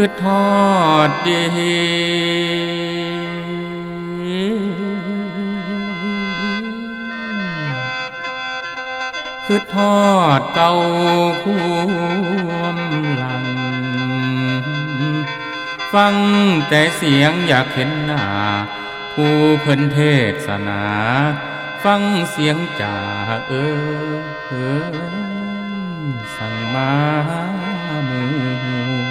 คือทอดดีคือทอดเก่าความหลัง ฟังแต่เสียงอยากเห็นหน้า ผู้เพิ่นเทศนา ฟังเสียงจ่าเออเออสั่งมาหมู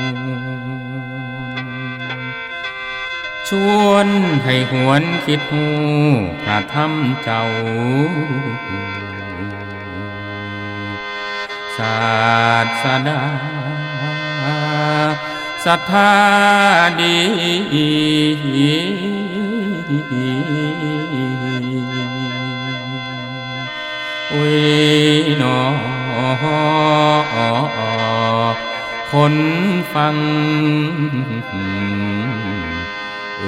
ชวนให้หวนคิดหูพระธรรมเจ้า ศาสดาศรัทธาดีโอ้ยนอคนฟัง พี่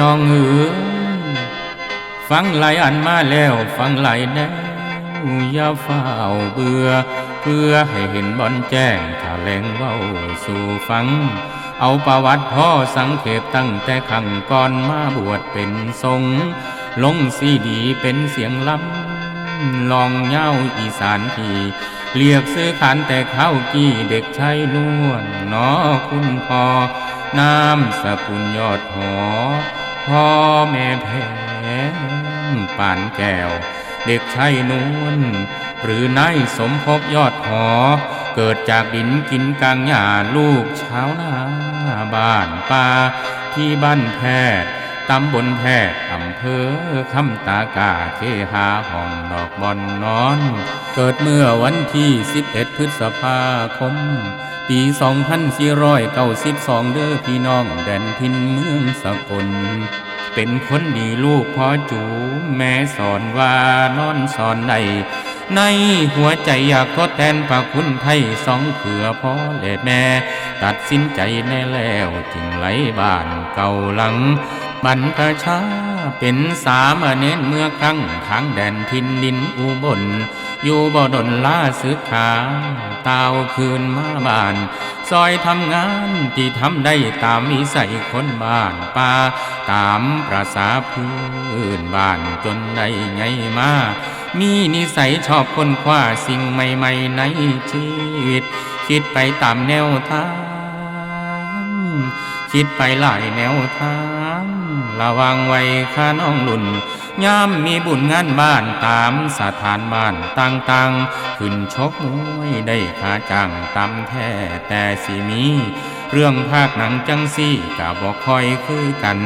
น้องเอ๋ยฟังหลายอันมาแล้ว ฟังหลายแนวอย่าเฝ้าเบื่อ เพื่อให้เห็นบอนแจ้งถ้าแหลงเว้าสู่ฟัง เอาประวัติพ่อสังเขปตั้งแต่ขังก่อนมาบวชเป็นทรงฆ์ลงซีดีเป็นเสียงล้ำ ลองเย้าอีสานทีเรียกซื้อขานแต่ข้าวกี้เด็กชายนวลนอคุณพ่อนามสกุลยอดหอพ่อแม่แพงป่านแก้ว เด็กชายนวลหรือนายสมภพยอดหอ เกิดจากดินกินกลางหญ้าลูกชาวนาบ้านป่าที่บ้านแพทย์ ตำบลแพทย์อำเภอคำตากาเคหาห้องดอกบอนนอน เกิดเมื่อวันที่ 11 พฤษภาคม ปี 2492 เด้อพี่น้องแดนทินเมืองสกล เป็นคนดีลูกพ่อจูแม่สอนว่านอนสอนในในหัวใจอยากทดแทนพระคุณไทยสองเขือพ่อและแม่ ตัดสินใจแน่แล้วจึงไหลบ้านเก่าหลัง บรรพชา เป็นสามเณรเมื่อครั้งทางแดนทินดินอุบล อยู่บ่ดนล่าสึกขาตาวคืนมาบ้าน ซอยทำงานที่ทำได้ตามวิสัยคนบ้านป่าตามประสาพื้นบ้านจนได้ไงมามีนิสัยชอบค้นคว้าสิ่งใหม่ ๆ ในชีวิต คิดไปตามแนวทาง คิดไปหลายแนวทาง ระวังไว้ข้าน้องลุ่นยามมีบุญงานบ้านตามสถานบ้านต่างๆ ขึ้นชกมวยได้คาจ้างตำแท้แต่สิมี เรื่องภาคหนังจังซี่กะบอกคอยคือกัน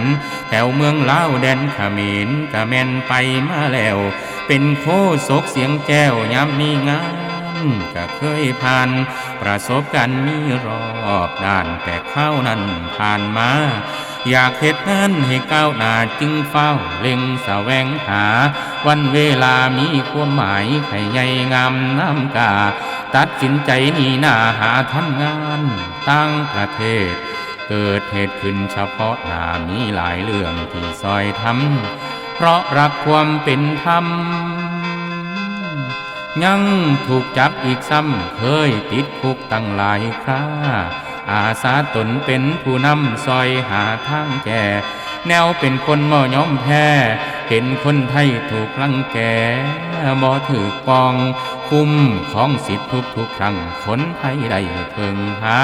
แถวเมืองลาวแดนขมรกะแม่นไปมาแล้ว เป็นโคศกเสียงแก้วยามมีงานก็เคยผ่าน ประสบการณ์มีรอบด้านแต่เข้านั้นผ่านมา อยากเหตุงานให้ก้าวหน้าจึงเฝ้าเล็งแสวงหา วันเวลามีความหมายให้ใหญ่งามน้ำกา ตัดสินใจนีหน้าหาทำงานตั้งประเทศ เกิดเหตุขึ้นเฉพาะหน้ามีหลายเรื่องที่ซอยทำเพราะรักความเป็นธรรมยังถูกจับอีกซ้ำเคยติดคุกตั้งหลายครา อาสาตนเป็นผู้นำซอยหาทางแก่แนวเป็นคนม่ยอมแพ้เห็นคนไทยถูกลังแกบ่ถือปอง คุ้มของสิทธิทุกทุกครั้งคนไทยได้เพิ่งหา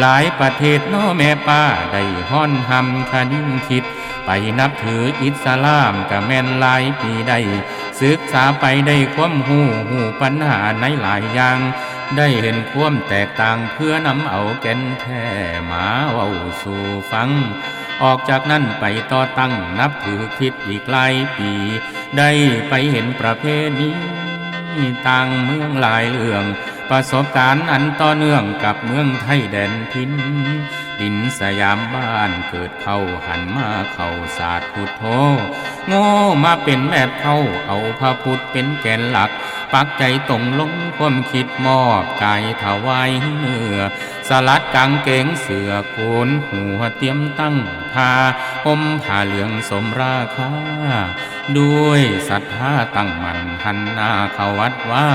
หลายประเทศน้อแม่ป้า ได้ห้อนหำคดิ้นคิด ไปนับถืออิสลามกับแม่นหลายปีได้ศึกษาไปได้ความหูหูปัญหาในหลายอย่าง ได้เห็นความแตกต่างเพื่อนำเอาแก่นแท้มาเว้าสู่ฟัง ออกจากนั้นไปต่อตั้งนับถือคิดอีกหลายปี ได้ไปเห็นประเพณีต่างเมืองหลายเรื่อง ประสบการณ์อันต่อเนื่องกับเมืองไทยแดนทินดินสยามบ้านเกิดเข้าหันมาเข้าศาสตร์พุทโธโง่มาเป็นแบบเข้าเอาพระพุทธเป็นแกนหลัก ปักใจตรงลงความคิดมอบกายถวายเนื้อสลัดกางเกงเสือโกนหัวเตรียมตั้งทาห่มผ้าเหลืองสมราคา ด้วยศรัทธาตั้งมั่นหันหน้าเข้าวัดว่า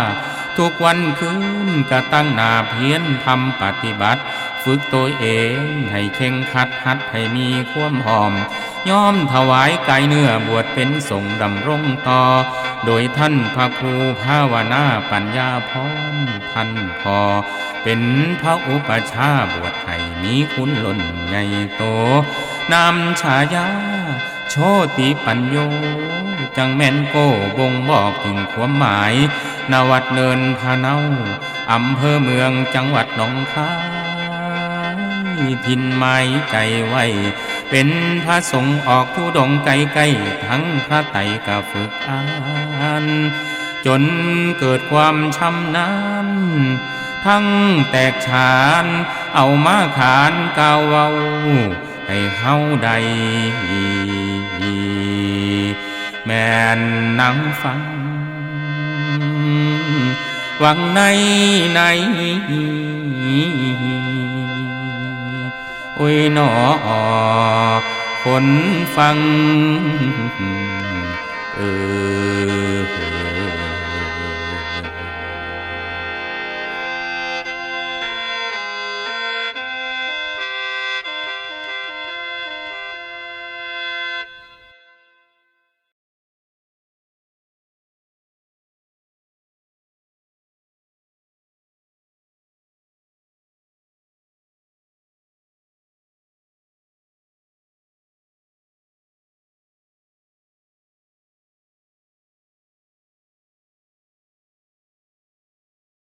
ทุกวันคืนก็ตั้งนาเพียรทำปฏิบัติ ฝึกตัวเองให้เข่งขัดหัดให้มีความหอมยอมถวายกายเนื้อบวชเป็นสงดำรงต่อ โดยท่านพระครูภาวนาปัญญาพรท่านพอ เป็นพระอุปชาบวชให้มีคุณล้นใหญ่โตนำฉายา โชติปัญโย จังแม่นโกบ่งบอกถึงความหมายนวัดเนินพะเนาอำเภอเมืองจังหวัดหนองคายทินไม้ใจไว้ เป็นพระสงฆ์ออกทุดงไกลไกลๆทั้งพระไตรกะฝึกอ่าน จนเกิดความชำนาญทั้งแตกฉาน เอามาขานกาวเวาให้เฮาใด แม่นนังฟังหวังในใน อ้ยหนอคนฟัง เออ